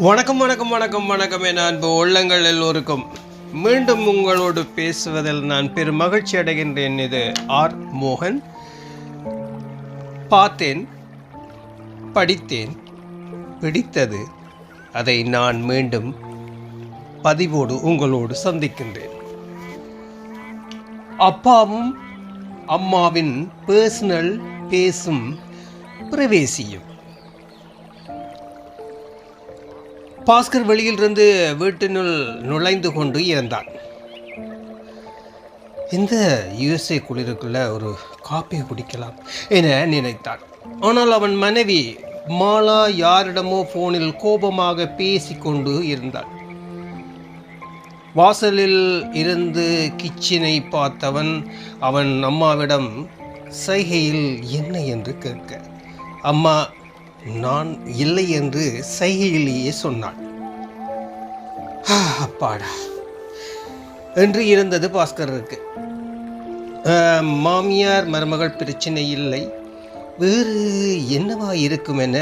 வணக்கம் வணக்கம் வணக்கம் வணக்கம் என் அன்பு உள்ளங்கள் எல்லோருக்கும். மீண்டும் உங்களோடு பேசுவதில் நான் பெரும் மகிழ்ச்சி அடைகின்றேன். இது ஆர். மோகன். பார்த்தேன் படித்தேன் பிடித்தது. அதை நான் மீண்டும் பதிவோடு உங்களோடு சந்திக்கின்றேன். அப்பாவும் அம்மாவின் பர்சனல் பேசும் பிரவேசியும். பாஸ்கர் வெளியிலிருந்து வீட்டினுள் நுழைந்து கொண்டு இருந்தான் இந்த யுஎஸ்ஏ குளிருக்குள்ள ஒரு காப்பியை குடிக்கலாம் என நினைத்தான் ஆனால் அவன் மனைவி மாலா யாரிடமோ போனில் கோபமாக பேசிக்கொண்டு இருந்தாள். வாசலில் இருந்து கிச்சனை பார்த்தவன் அவன் அம்மாவிடம் சைகையில் என்ன என்று கேட்க அம்மா நான் இல்லை என்று சைகையிலேயே சொன்னாள். அப்பாடா. என்று இருந்தது பாஸ்கருக்கு மாமியார் மருமகள் பிரச்சனை இல்லை. வேறு என்னவா இருக்கும் என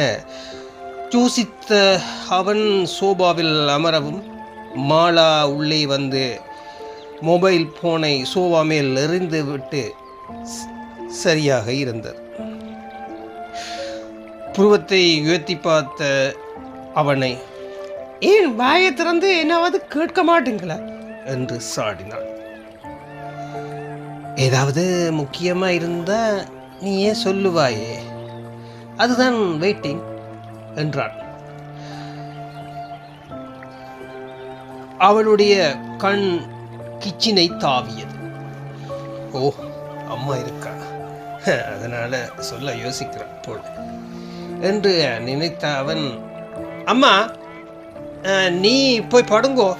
யோசித்த அவன் சோபாவில் அமரவும் மாலா உள்ளே வந்து மொபைல் போனை சோபா மேல் எறிந்து விட்டு சரியாக இருந்தது. புருவத்தை உயர்த்தி பார்த்த அவனை ஏன் வாயை திறந்து என்னாவது கேட்க மாட்டீங்களா? என்று சாடினாள். ஏதாவது முக்கியமா இருந்தா நீ ஏன் சொல்லுவாயே. அதுதான் வெயிட்டிங் என்றான் அவளுடைய கண் கிச்சினை தாவியது. ஓ அம்மா இருக்கா? அதனால சொல்ல யோசிக்கிறான் போல. என்று நினைத்த அவன் அம்மா! நீ போய் படுங்கோ.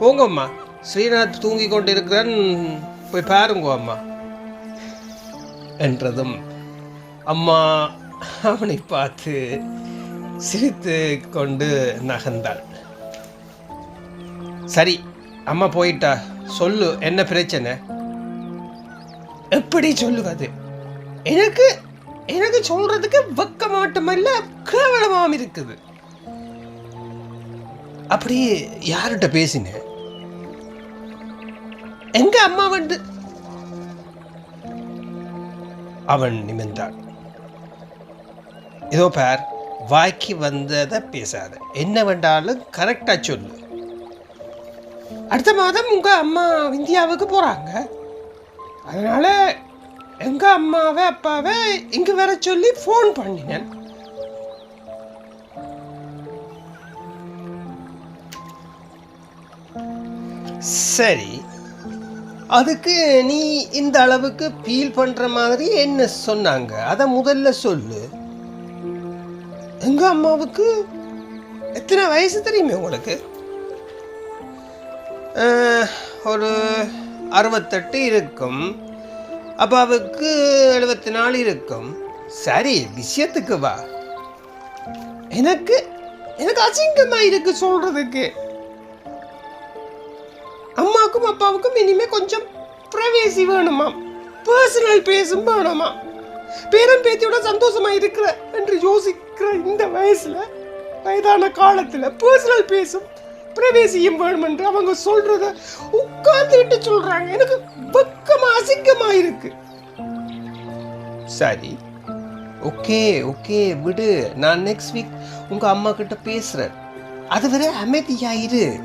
போங்கம்மா. ஸ்ரீநாத் தூங்கி கொண்டிருக்கிறான். போய் பாருங்கோ அம்மா. என்றதும் அம்மா அவனை பார்த்து சிரித்து கொண்டு நகர்ந்தாள். சரி அம்மா போயிட்டா. சொல்லு என்ன பிரச்சனை? எப்படி சொல்லுவது? எனக்கு எனக்கு சொல்றதுக்கு வெக்க மாட்டமல்ல கேவலமாக இருக்குது. அப்படி யார்கிட்ட பேசினேன் எங்க அம்மா வந்து? அவன் நிமிர்ந்தான். இதோ பார் வாய்க்கு வந்ததை பேசாத. என்ன வேண்டாலும் கரெக்டாக சொல்லு. அடுத்த மாதம் உங்கள் அம்மா இந்தியாவுக்கு போகிறாங்க அதனால் எங்கள் அம்மாவை அப்பாவை இங்கே வர சொல்லி ஃபோன் பண்ணினேன். சரி. அதுக்கு நீ இந்த அளவுக்கு ஃபீல் பண்ற மாதிரி என்ன சொன்னாங்க? அதை முதல்ல சொல்லு. எங்க அம்மாவுக்கு? எத்தனை வயசு தெரியுமே உங்களுக்கு? ஒரு அறுபத்தெட்டு இருக்கும். அப்பாவுக்கு எழுபத்தி நாலு இருக்கும். சரி விஷயத்துக்கு வா. எனக்கு எனக்கு அசிங்கமாக இருக்கு சொல்றதுக்கு. அம்மாவுக்கும் அப்பாவுக்கும் இனிமே கொஞ்சம் பிரைவேசி வேணுமா? பர்சனல் பேசும் வேணுமா? பேரன் பேத்தியோட சந்தோஷமா இருக்கிற என்று யோசிக்கிற இந்த வயசுல வயதான காலத்துல பர்சனல் பேசும் பிரவேசியும் வேணும் என்று அவங்க சொல்றத உட்கார்ந்துட்டு சொல்றாங்க. எனக்கு வெக்கமா அசிங்கமா இருக்கு. சரி. ஓகே ஓகே விடு. நான் நெக்ஸ்ட் வீக் உங்க அம்மா கிட்ட பேசுறேன் அதுவரை அமைதியாயிரு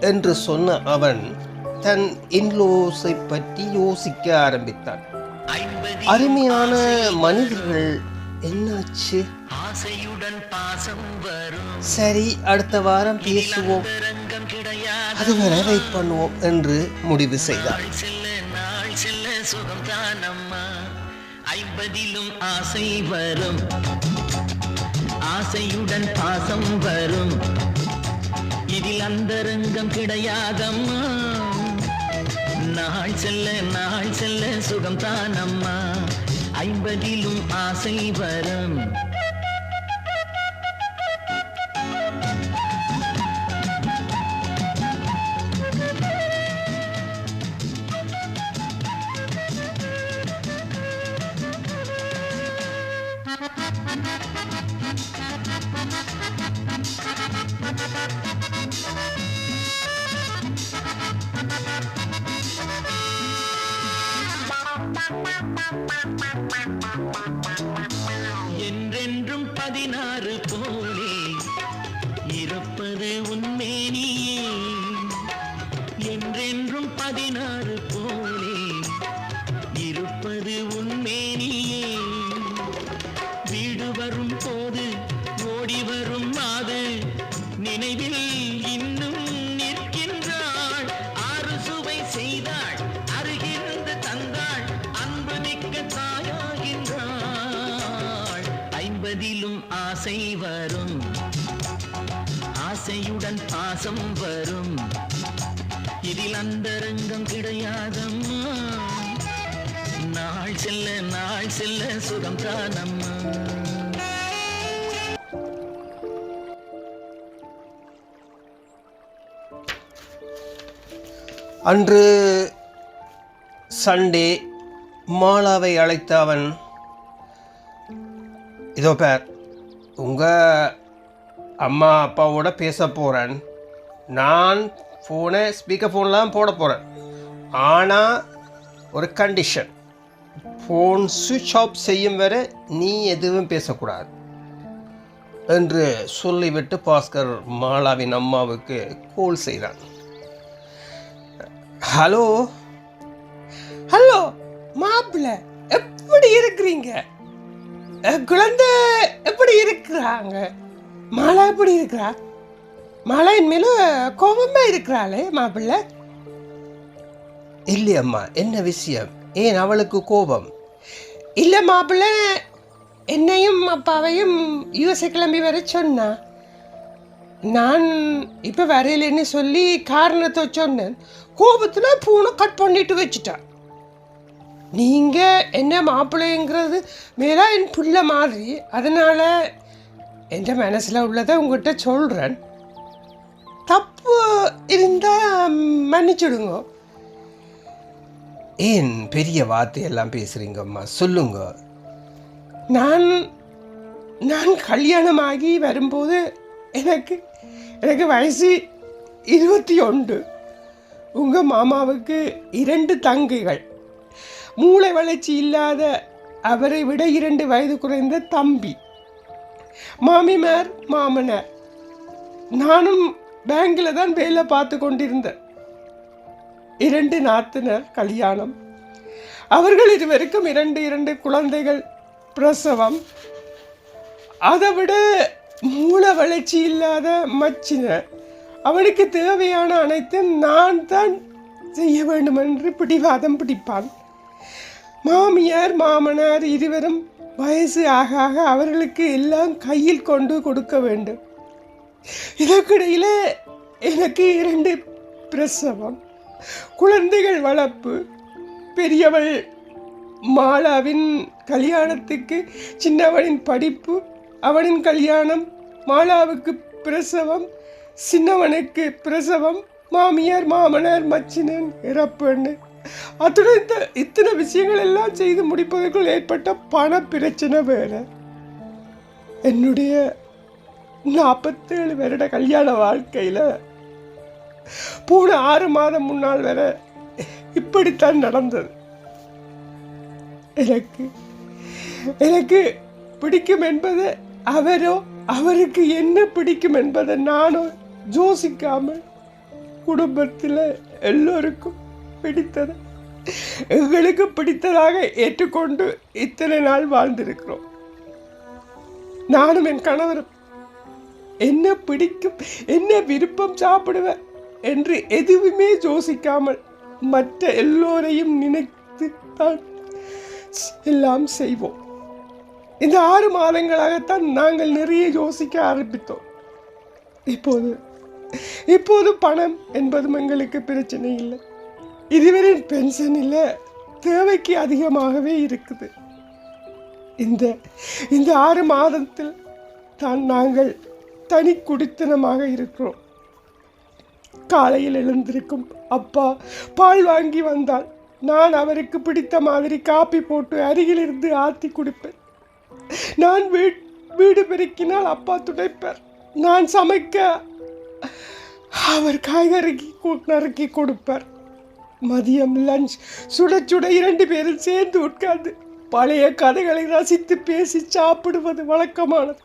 என்று சொன்ன அவன் தன் இன்லோஸை பற்றி யோசிக்க ஆரம்பித்தான். அருமையான மனிதர்கள் என்னாச்சு? ஆசையுடன் பாசம் வரும். சரி அடுத்த வாரம் பேசுவோம். அதுவரை வெயிட் பண்ணுவோம் என்று முடிவு செய்தார் ஐம்பதிலும் ஆசை வரும். ஆசையுடன் பாசம் வரும். இதில் அந்த ரங்கம் கிடையாதம்மா. நாள் செல்ல நாள் செல்ல சுகம் தானம்மா. ஐம்பதிலும் ஆசை வரம். நினைவில் இன்னும் நிற்கின்றாள். ஆறு சுவை செய்தாள் அருகிருந்து தந்தாள். அன்பு மிக்க தாயாகின்றாள். ஐம்பதிலும் ஆசை வரும். ஆசையுடன் பாசம் வரும். இதில் அந்தரங்கம் கிடையாதம்மா. நாள் செல்ல நாள் செல்ல சுகம் தானம்மா. அன்று சண்டே மாலாவை அழைத்த அவன் இதோ பேர் உங்கள் அம்மா அப்பாவோட பேச போகிறேன் நான் ஃபோனை ஸ்பீக்கர் ஃபோன்லாம் போட போகிறேன் ஆனால் ஒரு கண்டிஷன் ஃபோன் சுவிட்ச் ஆஃப் செய்யும் வரை நீ எதுவும் பேசக்கூடாது என்று சொல்லிவிட்டு பாஸ்கர் மாலாவின் அம்மாவுக்கு கோல் செய்தான். ஹலோ? ஹலோ மாப்பிள்ள எப்படி இருக்கிறீங்க? குழந்தை எப்படி இருக்கிறாங்க? மாலா எப்படி இருக்கிறா? மேல கோபமா இருக்கிறாளே மாப்பிள்ள இல்லையம்மா என்ன விஷயம்? ஏன் அவளுக்கு கோபம்? இல்லை மாப்பிள்ள என்னையும் அப்பாவையும் யூஎஸ்ஏ கிளம்பி வர சொன்னா. நான் இப்போ வரையிலன்னு சொல்லி காரணத்தை சொன்னேன். கோபத்தில் பூனை கட் பண்ணிட்டு வச்சுட்டா. நீங்கள் என்ன மாப்பிள்ளைங்கிறது மேலே என் புள்ள மாதிரி. அதனால் என் மனசில் உள்ளதை உங்கள்கிட்ட சொல்கிறேன் தப்பு இருந்தால் மன்னிச்சுடுங்க. ஏன் பெரிய வார்த்தையெல்லாம் பேசுகிறீங்கம்மா சொல்லுங்க. நான் நான் கல்யாணமாகி வரும்போது எனக்கு எனக்கு வயசு இருபத்தி ஒன்று. உங்கள் மாமாவுக்கு இரண்டு தங்கைகள். மூளை வளர்ச்சி இல்லாத அவரை விட இரண்டு வயது குறைந்த தம்பி. மாமிமார் மாமனார். நானும் பேங்கில் தான் வேலை பார்த்து கொண்டிருந்தேன். இரண்டு நாத்தினர் கல்யாணம். அவர்கள் இருவருக்கும் இரண்டு இரண்டு குழந்தைகள் பிரசவம். அதை விட மூல வளர்ச்சி இல்லாத மச்சினர். அவனுக்கு தேவையான அனைத்தும் நான் தான் செய்ய வேண்டும் என்று பிடிவாதம் பிடிப்பான். மாமியார் மாமனார் இருவரும் வயசு ஆக ஆக அவர்களுக்கு எல்லாம் கையில் கொண்டு கொடுக்க வேண்டும். இதற்கிடையில் எனக்கு இரண்டு பிரசவம் குழந்தைகள் வளர்ப்பு. பெரியவள் மாலாவின் கல்யாணத்துக்கு சின்னவனின் படிப்பு அவனின் கல்யாணம் மாலாவுக்கு பிரசவம் சின்னவனுக்கு பிரசவம் மாமியார் மாமனார் மச்சினன் இறப்புன்னு அத்துடன் இந்த இத்தனை விஷயங்கள் எல்லாம் செய்து முடிப்பதற்குள் ஏற்பட்ட பண பிரச்சனை வேறு. என்னுடைய நாற்பத்தேழு வருட கல்யாண வாழ்க்கையில் போன ஆறு மாதம் முன்னால் வர இப்படித்தான் நடந்தது. எனக்கு எனக்கு பிடிக்கும் என்பது அவரோ அவருக்கு என்ன பிடிக்கும் என்பதை நானும் யோசிக்காமல் குடும்பத்தில் எல்லோருக்கும் பிடித்தது. எங்களுக்கு பிடித்ததாக ஏற்றுக்கொண்டு இத்தனை நாள் வாழ்ந்திருக்கிறோம். நானும் என் கணவரும் என்ன பிடிக்கும் என்ன விருப்பம் சாப்பிடுவேன் என்று எதுவுமே யோசிக்காமல் மற்ற எல்லோரையும் நினைத்து தான் எல்லாம் செய்வோம். இந்த ஆறு மாதங்களாகத்தான் நாங்கள் நிறைய யோசிக்க ஆரம்பித்தோம். இப்போது இப்போது பணம் என்பதும் எங்களுக்கு பிரச்சனை இல்லை. இதுவரை பென்ஷன் இல்லை தேவைக்கு அதிகமாகவே இருக்குது. இந்த இந்த ஆறு மாதத்தில் தான் நாங்கள் தனி குடித்தனமாக இருக்கிறோம். காலையில் எழுந்திருக்கும் அப்பா பால் வாங்கி வந்தால் நான் அவருக்கு பிடித்த மாதிரி காப்பி போட்டு அருகிலிருந்து ஆற்றி குடிப்பேன். நான் வீட் வீடு பெருக்கினால் அப்பா துடைப்பார். நான் சமைக்க அவர் காய்கறி கு- நறுக்கி கொடுப்பார். மதியம் லஞ்ச் சுட சுட இரண்டு பேரும் சேர்ந்து உட்கார்ந்து பழைய கதைகளை ரசித்து பேசி சாப்பிடுவது வழக்கமானது.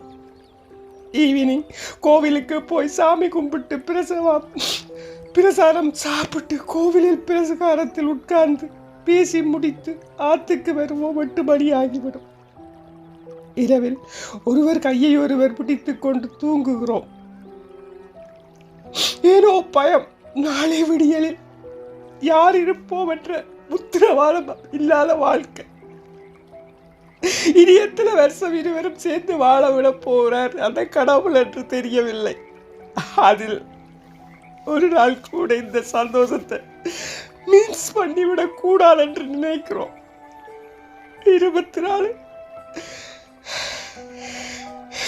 ஈவினிங் கோவிலுக்கு போய் சாமி கும்பிட்டு பிரசவம் பிரசாரம் சாப்பிட்டு கோவிலில் பிரசகாரத்தில் உட்கார்ந்து பேசி முடித்து ஆற்றுக்கு வருவோம். எட்டு மணி ஆகிவிடும். இரவில் ஒருவர் கையை ஒருவர் பிடித்து கொண்டு தூங்குகிறோம். ஏனோ பயம் நாளை விடியலில் யார் இருப்போம் என்ற உத்தரவாதம் இல்லாத வாழ்க்கை. இனி எத்தனை வருஷம் இருவரும் சேர்ந்து வாழ விட போகிறார் அந்த கடவுள் என்று தெரியவில்லை. அதில் ஒரு நாள் கூட இந்த சந்தோஷத்தை மீன்ஸ் பண்ணிவிடக் கூடாது என்று நினைக்கிறோம். இருபத்தி நாலு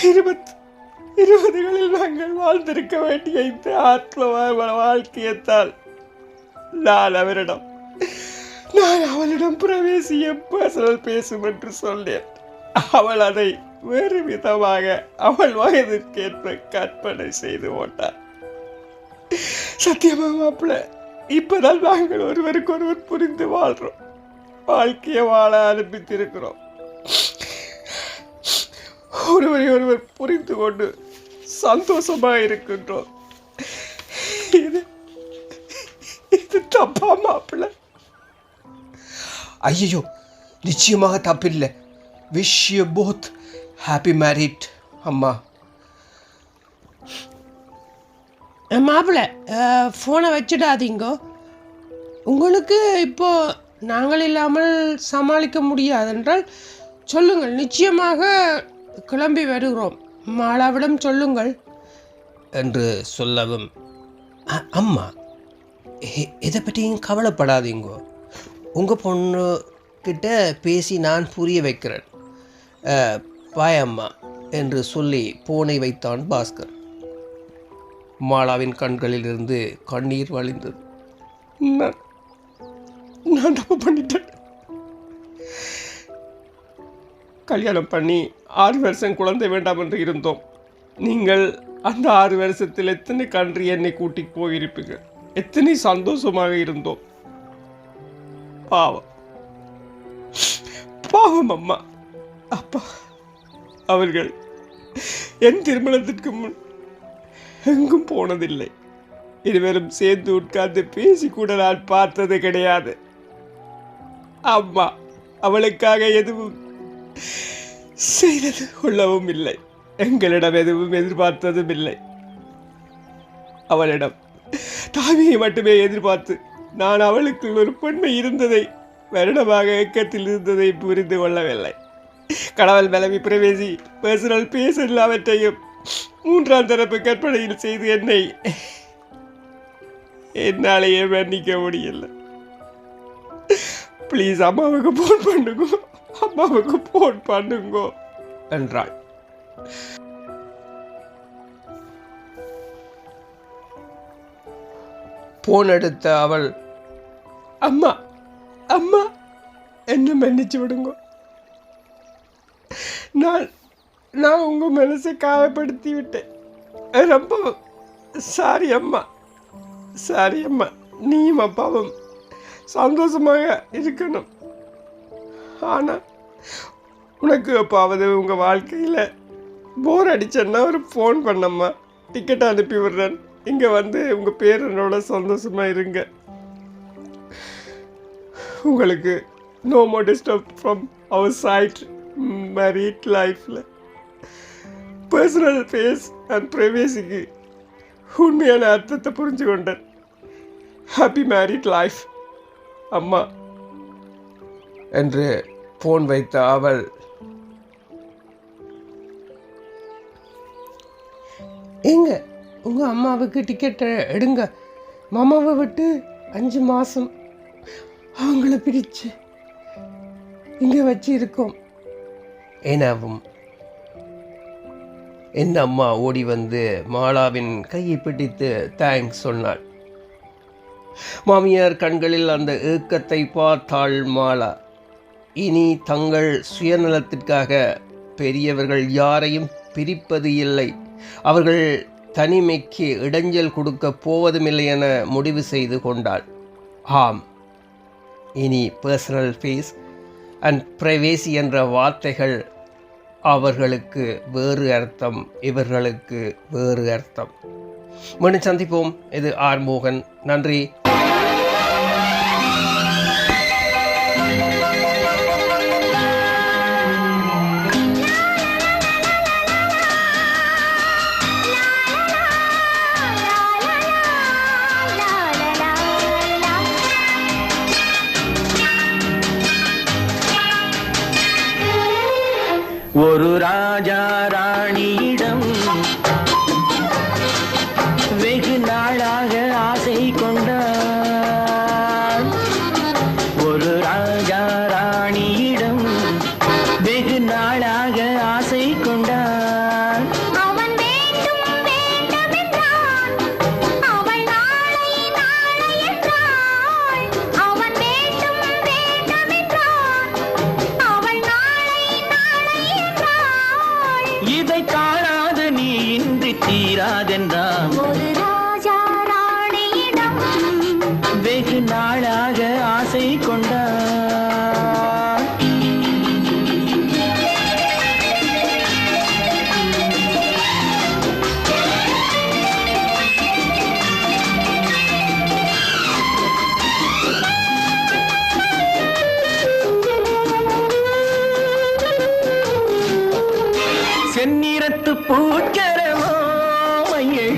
இருபத் இருபதுகளில் நாங்கள் வாழ்ந்திருக்க வேண்டிய இந்த ஆத்ம வாழ்க்கையத்தால் நான் அவரிடம் நான் அவளிடம் பிரவேசிய பர்சனல் பேசும் என்று சொன்னேன். அவள் அதை வேறு விதமாக அவள் வயதிற்கேற்ப கற்பனை செய்து போட்டார் சத்தியமா மாப்பிள்ள இப்பதான் நாங்கள் ஒருவருக்கொருவர் புரிந்து வாழ்றோம். வாழ்க்கையை வாழ ஆரம்பித்திருக்கிறோம். ஒருவரை ஒருவர் புரிந்து கொண்டு சந்தோஷமாக இருக்கின்றோம் இது இது தப்பா மாப்பிள்ள? ஐயோ நிச்சயமாக தப்பில்லை. Wish you both happy married அம்மா. மாப்பிள்ள ஃபோனை வச்சிடாதீங்க. உங்களுக்கு இப்போ நாங்கள் இல்லாமல் சமாளிக்க முடியாதென்றால் சொல்லுங்கள். நிச்சயமாக கிளம்பி வருகிறோம். மாலாவிடம் சொல்லுங்கள். என்று சொல்லவும் அம்மா எதை பற்றியும் கவலைப்படாதீங்கோ. உங்கள் பொண்ணு கிட்ட பேசி நான் புரிய வைக்கிறேன். பாயம்மா பாய் அம்மா என்று சொல்லி போனை வைத்தான் பாஸ்கர். மாலாவின் கண்களிலிருந்து கண்ணீர் வழிந்தது. நான் நான் தப்பு பண்ணிட்டேன். கல்யாணம் பண்ணி ஆறு வருஷம் குழந்தை வேண்டாம் என்று இருந்தோம். நீங்கள் அந்த ஆறு வருஷத்தில் எத்தனை கன்று என்னை கூட்டி போயிருப்பீங்க எத்தனை சந்தோஷமாக இருந்தோம். பாவம். பாவம் அம்மா. அப்பா அவர்கள் என் திருமணத்திற்கு முன் எங்கும் போனதில்லை. இருவரும் சேர்ந்து உட்கார்ந்து பேசி கூட நான் பார்த்தது கிடையாது. அம்மா அவளுக்காக எதுவும் செய்தது கொள்ளவும் இல்லை. எங்களிடம் எதுவும் எதிர்பார்த்ததும் இல்லை. அவளிடம் தாமியை மட்டுமே எதிர்பார்த்து நான் அவளுக்கு ஒரு பெண்மை இருந்ததை வருடமாக இயக்கத்தில் இருந்ததை புரிந்து கொள்ளவில்லை. கடவுள் விளவி பிரவேசி பர்சனல் பேச எல்லாவற்றையும் மூன்றாம் தரப்பு கற்பனையில் செய்து என்னை என்னாலேயே மன்னிக்க முடியல. ப்ளீஸ் அம்மாவுக்கு ஃபோன் பண்ணுங்க. அம்மாவுக்கு ஃபோன் பண்ணுங்க. என்றாள். போன் எடுத்த அவள் அம்மா அம்மா என்ன மன்னிச்சு விடுங்க. நான் நான் உங்க மனசை காயப்படுத்தி விட்டேன். ரொம்ப சாரி அம்மா சாரி அம்மா. நீயும் அப்பாவும் சந்தோஷமாக இருக்கணும். ஆனா உனக்கு அப்பாவது உங்கள் வாழ்க்கையில் போர் அடிச்சேன்னா ஒரு ஃபோன் பண்ணம்மா. டிக்கெட் அனுப்பி விடுறேன். இங்கே வந்து உங்கள் பேரனோட சந்தோஷமாக இருங்க. உங்களுக்கு no more disturb from our side married லைஃப்பில் பர்சனல் ஃபேஸ் அண்ட் ப்ரைவேசிக்கு உண்மையான அர்த்தத்தை புரிஞ்சு கொண்டேன். ஹாப்பி மேரிட் லைஃப் அம்மா. என்று போன் வைத்த அவள் எங்க உங்கள் அம்மாவுக்கு டிக்கெட்டை எடுங்க. மாமாவை விட்டு அஞ்சு மாதம் அவங்கள பிரித்து இங்கே வச்சு இருக்கோம் எனவும் என் அம்மா ஓடி வந்து மாலாவின் கையை பிடித்து தேங்க்ஸ் சொன்னாள். மாமியார் கண்களில் அந்த ஏக்கத்தை பார்த்தாள் மாலா. இனி தங்கள் சுயநலத்திற்காக பெரியவர்கள் யாரையும் பிரிப்பது இல்லை. அவர்கள் தனிமைக்கு இடைஞ்சல் கொடுக்க போவதுமில்லை என முடிவு செய்து கொண்டாள். ஆம். இனி பர்சனல் ஃபீஸ் அண்ட் ப்ரைவேசி என்ற வார்த்தைகள் அவர்களுக்கு வேறு அர்த்தம் இவர்களுக்கு வேறு அர்த்தம். மீண்டும் சந்திப்போம். இது ஆர் மோகன். நன்றி.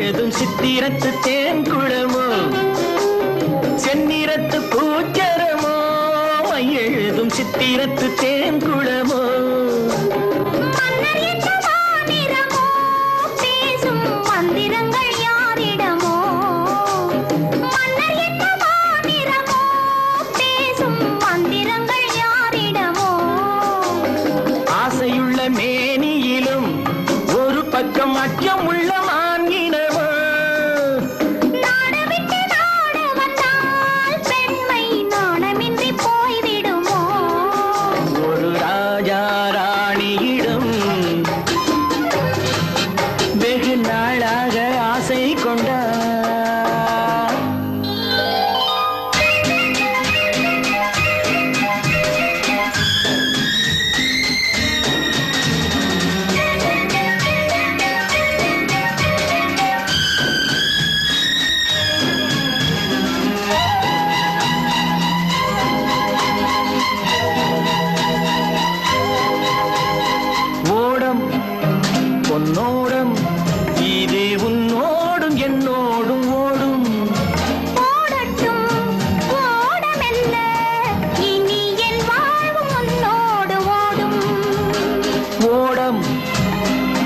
எழுதும் சித்திரத்து தேன் குளமோ செந்நிறத்து பூச்சரமோ? எழுதும் சித்திரத்து தேன்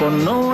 no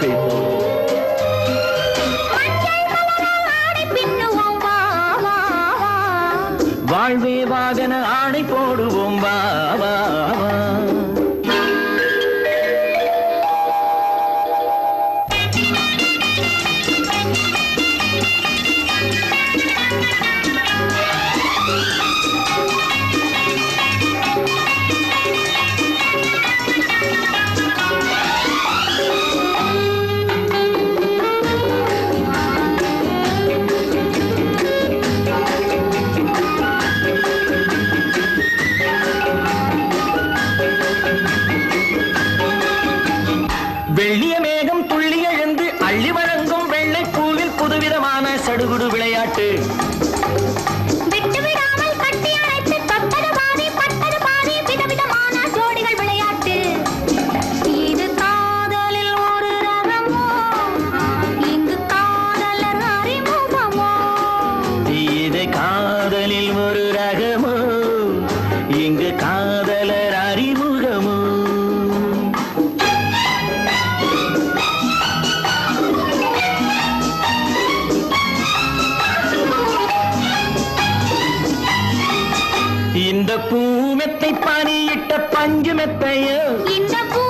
வா வாழ்வே வாகன பனியிட்ட பஞ்சு மெத்தையோ இந்த பூ